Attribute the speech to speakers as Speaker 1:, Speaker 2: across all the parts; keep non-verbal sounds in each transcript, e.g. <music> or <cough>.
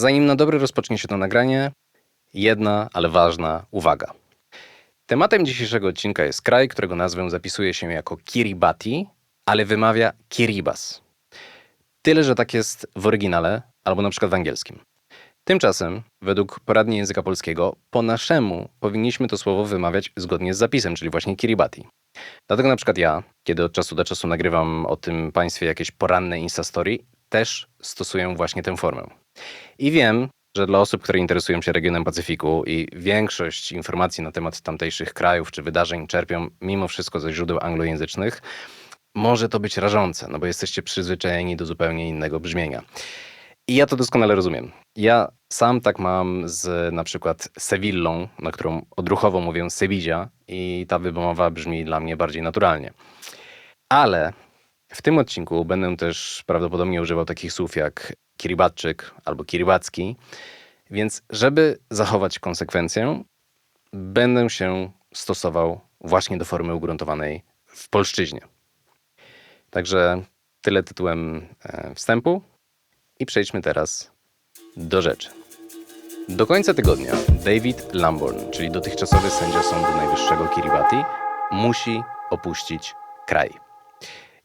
Speaker 1: zanim na dobre rozpocznie się to nagranie, jedna, ale ważna uwaga. Tematem dzisiejszego odcinka jest kraj, którego nazwę zapisuje się jako Kiribati, ale wymawia Kiribas. Tyle, że tak jest w oryginale albo na przykład w angielskim. Tymczasem, według poradni języka polskiego, po naszemu powinniśmy to słowo wymawiać zgodnie z zapisem, czyli właśnie Kiribati. Dlatego na przykład ja, kiedy od czasu do czasu nagrywam o tym państwie jakieś poranne Instastory, też stosuję właśnie tę formę. I wiem, że dla osób, które interesują się regionem Pacyfiku i większość informacji na temat tamtejszych krajów czy wydarzeń czerpią mimo wszystko ze źródeł anglojęzycznych, może to być rażące, no bo jesteście przyzwyczajeni do zupełnie innego brzmienia. I ja to doskonale rozumiem. Ja sam tak mam z na przykład Sewillą, na którą odruchowo mówię Sevilla i ta wymowa brzmi dla mnie bardziej naturalnie. Ale w tym odcinku będę też prawdopodobnie używał takich słów jak Kiribatczyk albo Kiribacki, więc żeby zachować konsekwencję, będę się stosował właśnie do formy ugruntowanej w polszczyźnie. Także tyle tytułem e, wstępu i przejdźmy teraz do rzeczy. Do końca tygodnia David Lamborn, czyli dotychczasowy sędzia Sądu Najwyższego Kiribati, musi opuścić kraj.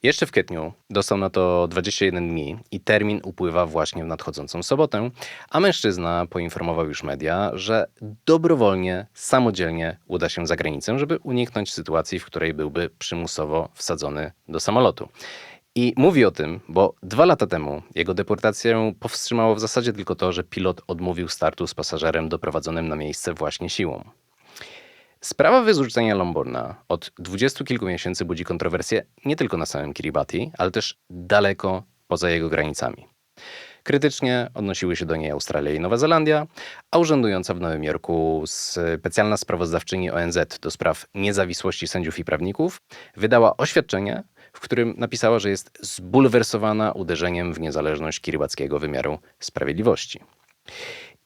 Speaker 1: Jeszcze w kwietniu dostał na to 21 dni i termin upływa właśnie w nadchodzącą sobotę, a mężczyzna poinformował już media, że dobrowolnie, samodzielnie uda się za granicę, żeby uniknąć sytuacji, w której byłby przymusowo wsadzony do samolotu. I mówi o tym, bo dwa lata temu jego deportację powstrzymało w zasadzie tylko to, że pilot odmówił startu z pasażerem doprowadzonym na miejsce właśnie siłą. Sprawa wyrzucenia Lomborna od dwudziestu kilku miesięcy budzi kontrowersje nie tylko na samym Kiribati, ale też daleko poza jego granicami. Krytycznie odnosiły się do niej Australia i Nowa Zelandia, a urzędująca w Nowym Jorku specjalna sprawozdawczyni ONZ do spraw niezawisłości sędziów i prawników wydała oświadczenie, w którym napisała, że jest zbulwersowana uderzeniem w niezależność kiribackiego wymiaru sprawiedliwości.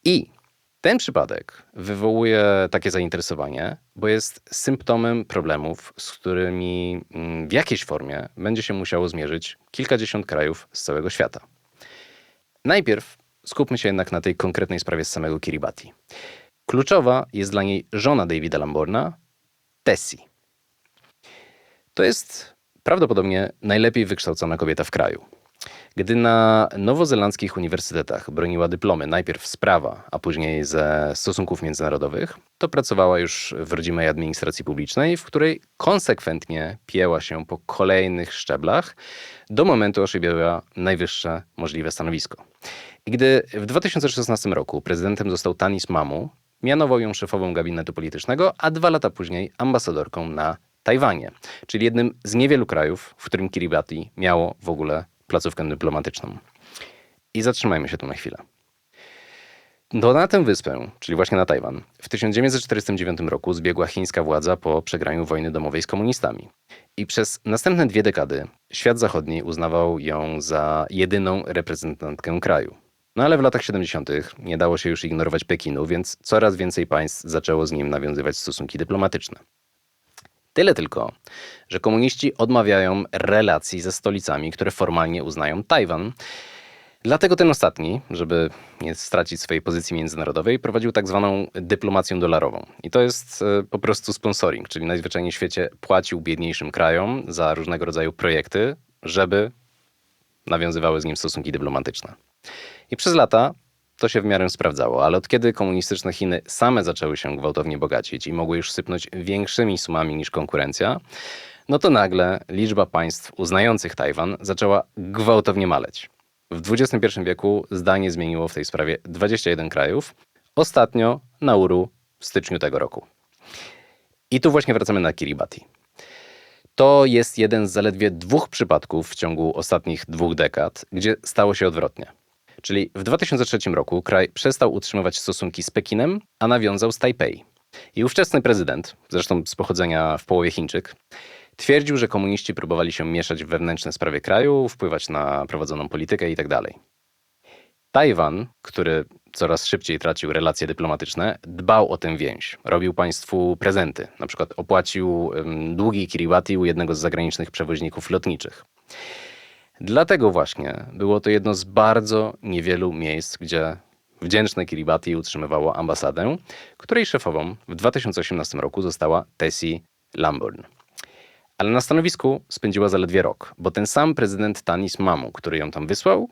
Speaker 1: I ten przypadek wywołuje takie zainteresowanie, bo jest symptomem problemów, z którymi mm, w jakiejś formie będzie się musiało zmierzyć kilkadziesiąt krajów z całego świata. Najpierw skupmy się jednak na tej konkretnej sprawie z samego Kiribati. Kluczowa jest dla niej żona Davida Lamborna, Tessie. To jest prawdopodobnie najlepiej wykształcona kobieta w kraju. Gdy na nowozelandzkich uniwersytetach broniła dyplomy najpierw z prawa, a później ze stosunków międzynarodowych, to pracowała już w rodzimej administracji publicznej, w której konsekwentnie pieła się po kolejnych szczeblach do momentu objęła najwyższe możliwe stanowisko. I gdy w 2016 roku prezydentem został Tanis Mamu, mianował ją szefową gabinetu politycznego, a dwa lata później ambasadorką na Tajwanie, czyli jednym z niewielu krajów, w którym Kiribati miało w ogóle placówkę dyplomatyczną. I zatrzymajmy się tu na chwilę. To na tę wyspę, czyli właśnie na Tajwan, w 1949 roku zbiegła chińska władza po przegraniu wojny domowej z komunistami. I przez następne dwie dekady świat zachodni uznawał ją za jedyną reprezentantkę kraju. No ale w latach 70. nie dało się już ignorować Pekinu, więc coraz więcej państw zaczęło z nim nawiązywać stosunki dyplomatyczne. Tyle tylko, że komuniści odmawiają relacji ze stolicami, które formalnie uznają Tajwan. Dlatego ten ostatni, żeby nie stracić swojej pozycji międzynarodowej, prowadził tak zwaną dyplomację dolarową. I to jest e, po prostu sponsoring, czyli najzwyczajniej w świecie płacił biedniejszym krajom za różnego rodzaju projekty, żeby nawiązywały z nim stosunki dyplomatyczne. I przez lata to się w miarę sprawdzało, ale od kiedy komunistyczne Chiny same zaczęły się gwałtownie bogacić i mogły już sypnąć większymi sumami niż konkurencja, no to nagle liczba państw uznających Tajwan zaczęła gwałtownie maleć. W XXI wieku zdanie zmieniło w tej sprawie 21 krajów, ostatnio Nauru w styczniu tego roku. I tu właśnie wracamy na Kiribati. To jest jeden z zaledwie dwóch przypadków w ciągu ostatnich dwóch dekad, gdzie stało się odwrotnie. Czyli w 2003 roku kraj przestał utrzymywać stosunki z Pekinem, a nawiązał z Tajpej. I ówczesny prezydent, zresztą z pochodzenia w połowie Chińczyk, twierdził, że komuniści próbowali się mieszać w wewnętrzne sprawy kraju, wpływać na prowadzoną politykę itd. Tak Tajwan, który coraz szybciej tracił relacje dyplomatyczne, dbał o tę więź. Robił państwu prezenty. Na przykład opłacił długi Kiribati u jednego z zagranicznych przewoźników lotniczych. Dlatego właśnie było to jedno z bardzo niewielu miejsc, gdzie Wdzięczne Kiribati utrzymywało ambasadę, której szefową w 2018 roku została Tessie Lambourne. Ale na stanowisku spędziła zaledwie rok, bo ten sam prezydent Tanis Mamu, który ją tam wysłał,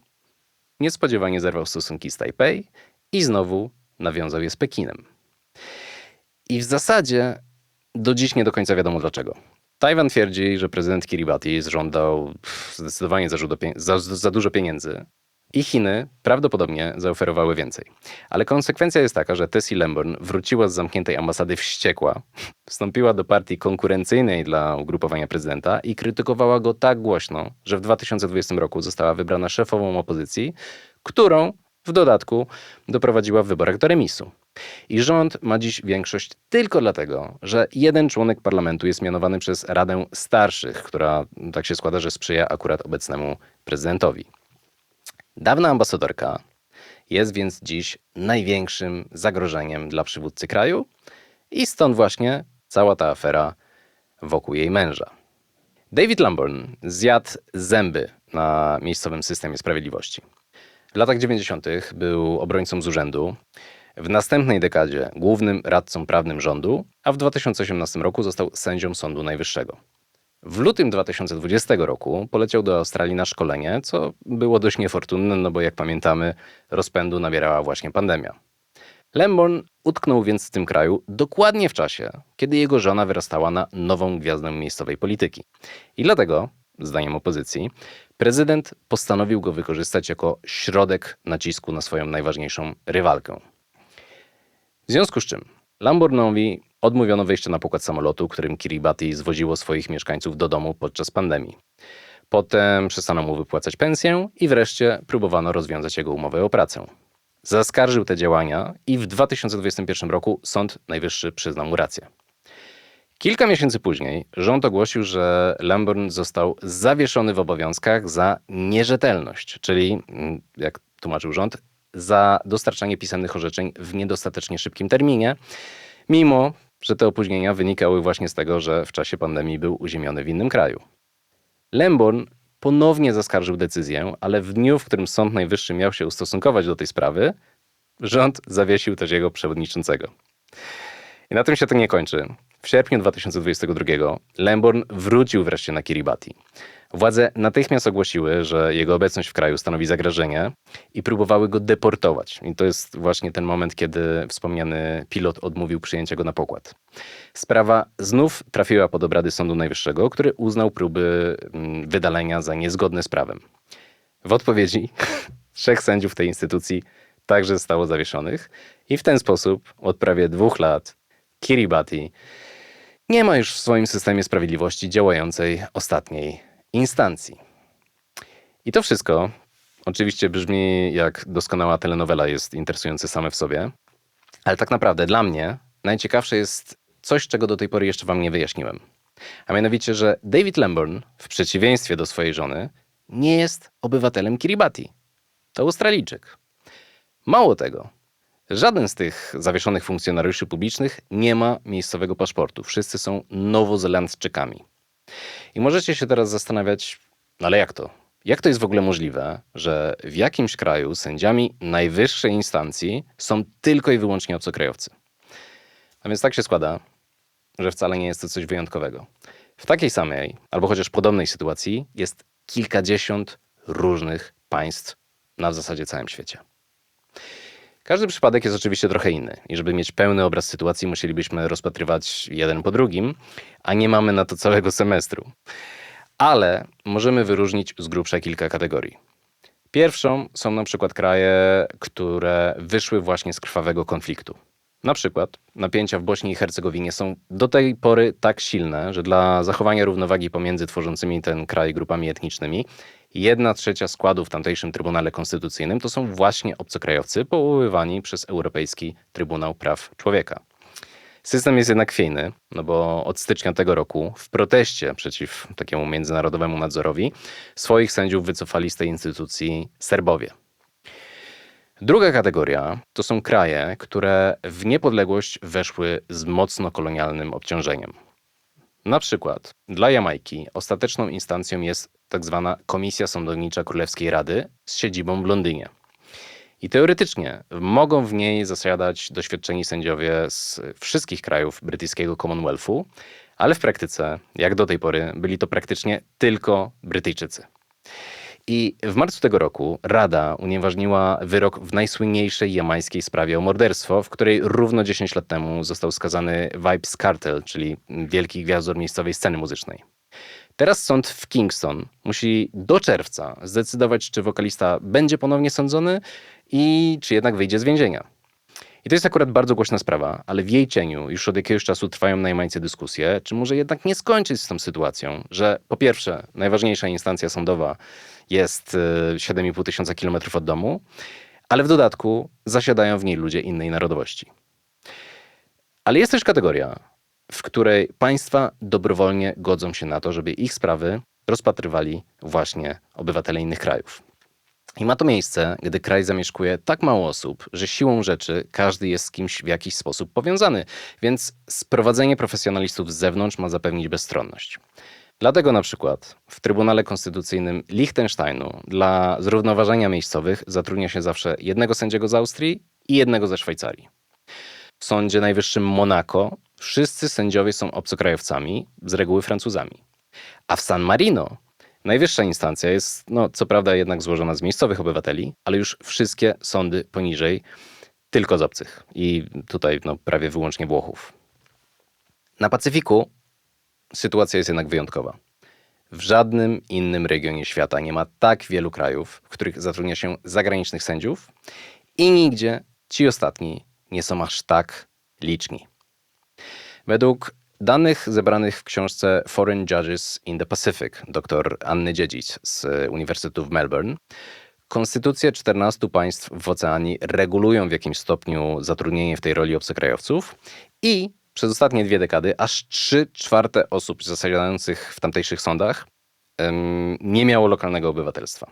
Speaker 1: niespodziewanie zerwał stosunki z Tajpej i znowu nawiązał je z Pekinem. I w zasadzie do dziś nie do końca wiadomo dlaczego. Tajwan twierdzi, że prezydent Kiribati żądał zdecydowanie za, za, za dużo pieniędzy, i Chiny prawdopodobnie zaoferowały więcej. Ale konsekwencja jest taka, że Tessie Lamborn wróciła z zamkniętej ambasady wściekła, <laughs> wstąpiła do partii konkurencyjnej dla ugrupowania prezydenta i krytykowała go tak głośno, że w 2020 roku została wybrana szefową opozycji, którą w dodatku doprowadziła w wyborach do remisu. I rząd ma dziś większość tylko dlatego, że jeden członek parlamentu jest mianowany przez Radę Starszych, która tak się składa, że sprzyja akurat obecnemu prezydentowi. Dawna ambasadorka jest więc dziś największym zagrożeniem dla przywódcy kraju i stąd właśnie cała ta afera wokół jej męża. David Lamborn zjadł zęby na miejscowym systemie sprawiedliwości. W latach 90. był obrońcą z urzędu, w następnej dekadzie głównym radcą prawnym rządu, a w 2018 roku został sędzią Sądu Najwyższego. W lutym 2020 roku poleciał do Australii na szkolenie, co było dość niefortunne, no bo jak pamiętamy, rozpędu nabierała właśnie pandemia. Lemborn utknął więc w tym kraju dokładnie w czasie, kiedy jego żona wyrastała na nową gwiazdę miejscowej polityki. I dlatego, zdaniem opozycji, prezydent postanowił go wykorzystać jako środek nacisku na swoją najważniejszą rywalkę. W związku z czym Lambornowi Odmówiono wejścia na pokład samolotu, którym Kiribati zwoziło swoich mieszkańców do domu podczas pandemii. Potem przestano mu wypłacać pensję i wreszcie próbowano rozwiązać jego umowę o pracę. Zaskarżył te działania i w 2021 roku Sąd Najwyższy przyznał mu rację. Kilka miesięcy później rząd ogłosił, że Lamborn został zawieszony w obowiązkach za nierzetelność, czyli, mm, jak tłumaczył rząd, za dostarczanie pisanych orzeczeń w niedostatecznie szybkim terminie, mimo że te opóźnienia wynikały właśnie z tego, że w czasie pandemii był uziemiony w innym kraju. Lemborn ponownie zaskarżył decyzję, ale w dniu, w którym Sąd Najwyższy miał się ustosunkować do tej sprawy, rząd zawiesił też jego przewodniczącego. I na tym się to nie kończy. W sierpniu 2022 Lemborn wrócił wreszcie na Kiribati. Władze natychmiast ogłosiły, że jego obecność w kraju stanowi zagrożenie i próbowały go deportować. I to jest właśnie ten moment, kiedy wspomniany pilot odmówił przyjęcia go na pokład. Sprawa znów trafiła pod obrady Sądu Najwyższego, który uznał próby mm, wydalenia za niezgodne z prawem. W odpowiedzi <laughs> trzech sędziów tej instytucji także zostało zawieszonych i w ten sposób od prawie dwóch lat Kiribati nie ma już w swoim systemie sprawiedliwości działającej ostatniej instancji. I to wszystko oczywiście brzmi jak doskonała telenowela, jest interesujące same w sobie, ale tak naprawdę dla mnie najciekawsze jest coś, czego do tej pory jeszcze Wam nie wyjaśniłem. A mianowicie, że David Lamborn, w przeciwieństwie do swojej żony, nie jest obywatelem Kiribati. To Australijczyk. Mało tego, żaden z tych zawieszonych funkcjonariuszy publicznych nie ma miejscowego paszportu. Wszyscy są nowozelandczykami. I możecie się teraz zastanawiać, no ale jak to? Jak to jest w ogóle możliwe, że w jakimś kraju sędziami najwyższej instancji są tylko i wyłącznie obcokrajowcy? A więc tak się składa, że wcale nie jest to coś wyjątkowego. W takiej samej, albo chociaż podobnej sytuacji jest kilkadziesiąt różnych państw na w zasadzie całym świecie. Każdy przypadek jest oczywiście trochę inny i żeby mieć pełny obraz sytuacji, musielibyśmy rozpatrywać jeden po drugim, a nie mamy na to całego semestru. Ale możemy wyróżnić z grubsza kilka kategorii. Pierwszą są na przykład kraje, które wyszły właśnie z krwawego konfliktu. Na przykład napięcia w Bośni i Hercegowinie są do tej pory tak silne, że dla zachowania równowagi pomiędzy tworzącymi ten kraj grupami etnicznymi jedna trzecia składu w tamtejszym Trybunale Konstytucyjnym to są właśnie obcokrajowcy powoływani przez Europejski Trybunał Praw Człowieka. System jest jednak chwiejny, no bo od stycznia tego roku w proteście przeciw takiemu międzynarodowemu nadzorowi swoich sędziów wycofali z tej instytucji Serbowie. Druga kategoria to są kraje, które w niepodległość weszły z mocno kolonialnym obciążeniem. Na przykład dla Jamajki ostateczną instancją jest tzw. tak Komisja Sądownicza Królewskiej Rady z siedzibą w Londynie. I teoretycznie mogą w niej zasiadać doświadczeni sędziowie z wszystkich krajów brytyjskiego Commonwealthu, ale w praktyce, jak do tej pory, byli to praktycznie tylko Brytyjczycy. I w marcu tego roku Rada unieważniła wyrok w najsłynniejszej jamańskiej sprawie o morderstwo, w której równo 10 lat temu został skazany Vibes Cartel, czyli wielki gwiazdor miejscowej sceny muzycznej. Teraz sąd w Kingston musi do czerwca zdecydować, czy wokalista będzie ponownie sądzony i czy jednak wyjdzie z więzienia. I to jest akurat bardzo głośna sprawa, ale w jej cieniu już od jakiegoś czasu trwają na dyskusje, czy może jednak nie skończyć z tą sytuacją, że po pierwsze, najważniejsza instancja sądowa jest 7,5 tysiąca kilometrów od domu, ale w dodatku zasiadają w niej ludzie innej narodowości. Ale jest też kategoria, w której państwa dobrowolnie godzą się na to, żeby ich sprawy rozpatrywali właśnie obywatele innych krajów. I ma to miejsce, gdy kraj zamieszkuje tak mało osób, że siłą rzeczy każdy jest z kimś w jakiś sposób powiązany, więc sprowadzenie profesjonalistów z zewnątrz ma zapewnić bezstronność. Dlatego na przykład w Trybunale Konstytucyjnym Liechtensteinu dla zrównoważenia miejscowych zatrudnia się zawsze jednego sędziego z Austrii i jednego ze Szwajcarii. W Sądzie Najwyższym Monako wszyscy sędziowie są obcokrajowcami, z reguły Francuzami. A w San Marino najwyższa instancja jest, no co prawda jednak złożona z miejscowych obywateli, ale już wszystkie sądy poniżej tylko z obcych i tutaj no, prawie wyłącznie Włochów. Na Pacyfiku sytuacja jest jednak wyjątkowa. W żadnym innym regionie świata nie ma tak wielu krajów, w których zatrudnia się zagranicznych sędziów i nigdzie ci ostatni nie są aż tak liczni. Według danych zebranych w książce Foreign Judges in the Pacific dr Anny Dziedzic z Uniwersytetu w Melbourne, konstytucje 14 państw w Oceanii regulują w jakimś stopniu zatrudnienie w tej roli obcokrajowców i przez ostatnie dwie dekady aż 3 czwarte osób zasiadających w tamtejszych sądach um, nie miało lokalnego obywatelstwa.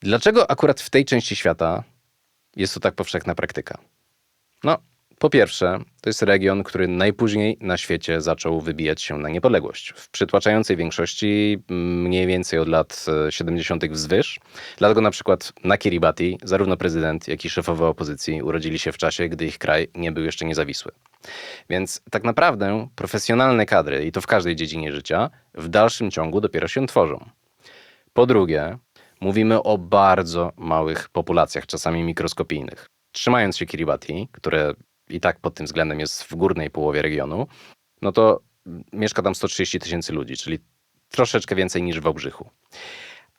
Speaker 1: Dlaczego akurat w tej części świata jest to tak powszechna praktyka? No, po pierwsze, to jest region, który najpóźniej na świecie zaczął wybijać się na niepodległość. W przytłaczającej większości mniej więcej od lat 70. wzwyż. Dlatego na przykład na Kiribati zarówno prezydent, jak i szefowa opozycji urodzili się w czasie, gdy ich kraj nie był jeszcze niezawisły. Więc tak naprawdę profesjonalne kadry, i to w każdej dziedzinie życia, w dalszym ciągu dopiero się tworzą. Po drugie, mówimy o bardzo małych populacjach, czasami mikroskopijnych. Trzymając się Kiribati, które i tak pod tym względem jest w górnej połowie regionu, no to mieszka tam 130 tysięcy ludzi, czyli troszeczkę więcej niż w Wałbrzychu.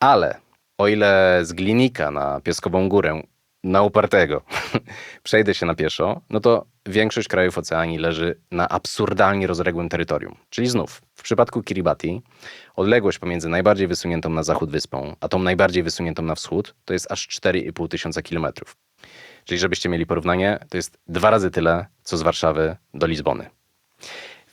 Speaker 1: Ale o ile z Glinika na Pieskową Górę na upartego <laughs> przejdę się na pieszo, no to większość krajów Oceanii leży na absurdalnie rozległym terytorium. Czyli znów, w przypadku Kiribati, odległość pomiędzy najbardziej wysuniętą na zachód wyspą, a tą najbardziej wysuniętą na wschód, to jest aż 4,5 tysiąca kilometrów. Czyli żebyście mieli porównanie, to jest dwa razy tyle, co z Warszawy do Lizbony.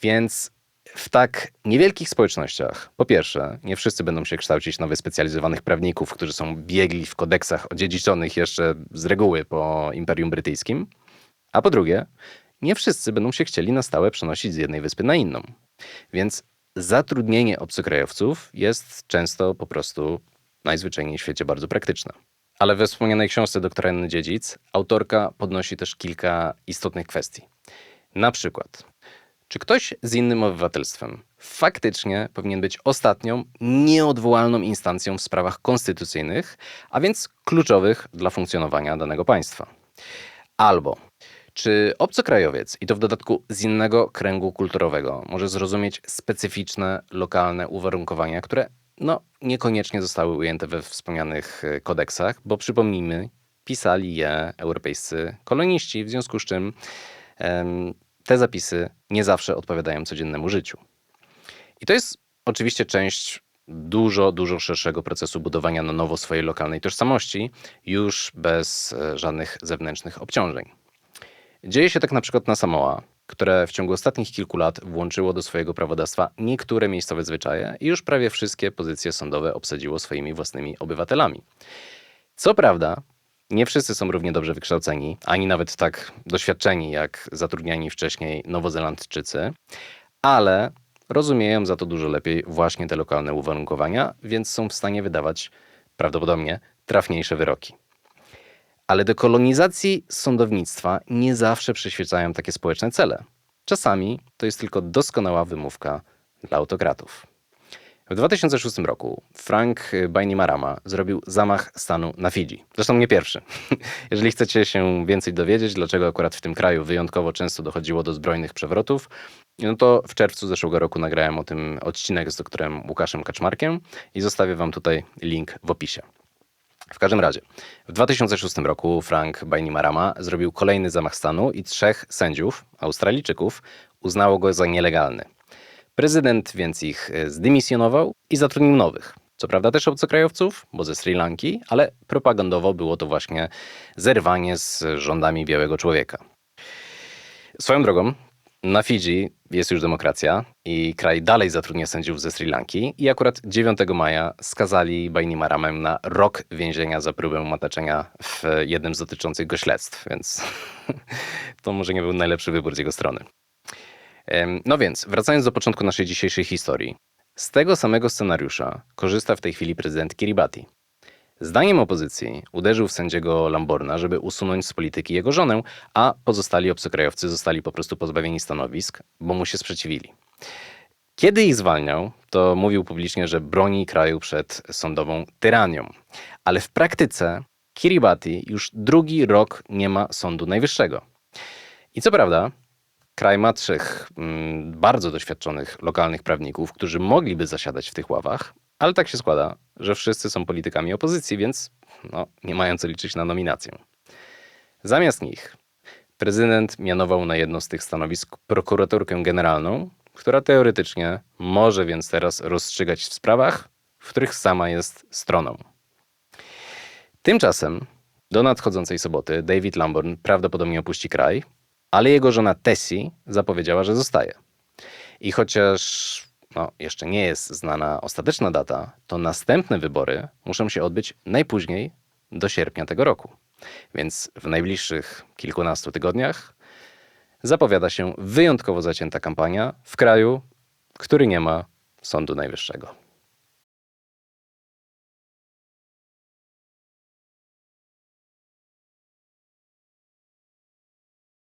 Speaker 1: Więc w tak niewielkich społecznościach, po pierwsze, nie wszyscy będą się kształcić na wyspecjalizowanych prawników, którzy są biegli w kodeksach odziedziczonych jeszcze z reguły po Imperium Brytyjskim, a po drugie, nie wszyscy będą się chcieli na stałe przenosić z jednej wyspy na inną. Więc zatrudnienie obcokrajowców jest często po prostu najzwyczajniej w świecie bardzo praktyczne. Ale we wspomnianej książce doktora Anny Dziedzic autorka podnosi też kilka istotnych kwestii. Na przykład, czy ktoś z innym obywatelstwem faktycznie powinien być ostatnią, nieodwołalną instancją w sprawach konstytucyjnych, a więc kluczowych dla funkcjonowania danego państwa? Albo czy obcokrajowiec, i to w dodatku z innego kręgu kulturowego, może zrozumieć specyficzne, lokalne uwarunkowania, które no, niekoniecznie zostały ujęte we wspomnianych e, kodeksach, bo przypomnijmy, pisali je europejscy koloniści, w związku z czym te zapisy nie zawsze odpowiadają codziennemu życiu. I to jest oczywiście część dużo, dużo szerszego procesu budowania na nowo swojej lokalnej tożsamości, już bez e, żadnych zewnętrznych obciążeń. Dzieje się tak na przykład na Samoa, które w ciągu ostatnich kilku lat włączyło do swojego prawodawstwa niektóre miejscowe zwyczaje i już prawie wszystkie pozycje sądowe obsadziło swoimi własnymi obywatelami. Co prawda, nie wszyscy są równie dobrze wykształceni, ani nawet tak doświadczeni jak zatrudniani wcześniej Nowozelandczycy, ale rozumieją za to dużo lepiej właśnie te lokalne uwarunkowania, więc są w stanie wydawać prawdopodobnie trafniejsze wyroki. Ale dekolonizacji sądownictwa nie zawsze przyświecają takie społeczne cele. Czasami to jest tylko doskonała wymówka dla autokratów. W 2006 roku Frank Bainimarama zrobił zamach stanu na Fidżi. Zresztą nie pierwszy. <laughs> Jeżeli chcecie się więcej dowiedzieć, dlaczego akurat w tym kraju wyjątkowo często dochodziło do zbrojnych przewrotów, no to w czerwcu zeszłego roku nagrałem o tym odcinek z doktorem Łukaszem Kaczmarkiem i zostawię wam tutaj link w opisie. W każdym razie, w 2006 roku Frank Bainimarama zrobił kolejny zamach stanu i trzech sędziów, Australijczyków, uznało go za nielegalny. Prezydent więc ich e, zdymisjonował i zatrudnił nowych. Co prawda też obcokrajowców, bo ze Sri Lanki, ale propagandowo było to właśnie zerwanie z rządami białego człowieka. Swoją drogą, na Fidżi jest już demokracja i kraj dalej zatrudnia sędziów ze Sri Lanki i akurat 9 maja skazali Bainimaramę na rok więzienia za próbę mataczenia w jednym z dotyczących go śledztw, więc <laughs> to może nie był najlepszy wybór z jego strony. No więc, wracając do początku naszej dzisiejszej historii. Z tego samego scenariusza korzysta w tej chwili prezydent Kiribati. Zdaniem opozycji uderzył w sędziego Lamborna, żeby usunąć z polityki jego żonę, a pozostali obcokrajowcy zostali po prostu pozbawieni stanowisk, bo mu się sprzeciwili. Kiedy ich zwalniał, to mówił publicznie, że broni kraju przed sądową tyranią. Ale w praktyce Kiribati już drugi rok nie ma Sądu Najwyższego. I co prawda, kraj ma trzech mm, bardzo doświadczonych lokalnych prawników, którzy mogliby zasiadać w tych ławach, ale tak się składa, że wszyscy są politykami opozycji, więc no, nie mają co liczyć na nominację. Zamiast nich prezydent mianował na jedno z tych stanowisk prokuratorkę generalną, która teoretycznie może więc teraz rozstrzygać w sprawach, w których sama jest stroną. Tymczasem do nadchodzącej soboty David Lamborn prawdopodobnie opuści kraj, ale jego żona Tessie zapowiedziała, że zostaje. I chociaż no, jeszcze nie jest znana ostateczna data, to następne wybory muszą się odbyć najpóźniej do sierpnia tego roku. Więc w najbliższych kilkunastu tygodniach zapowiada się wyjątkowo zacięta kampania w kraju, który nie ma Sądu Najwyższego.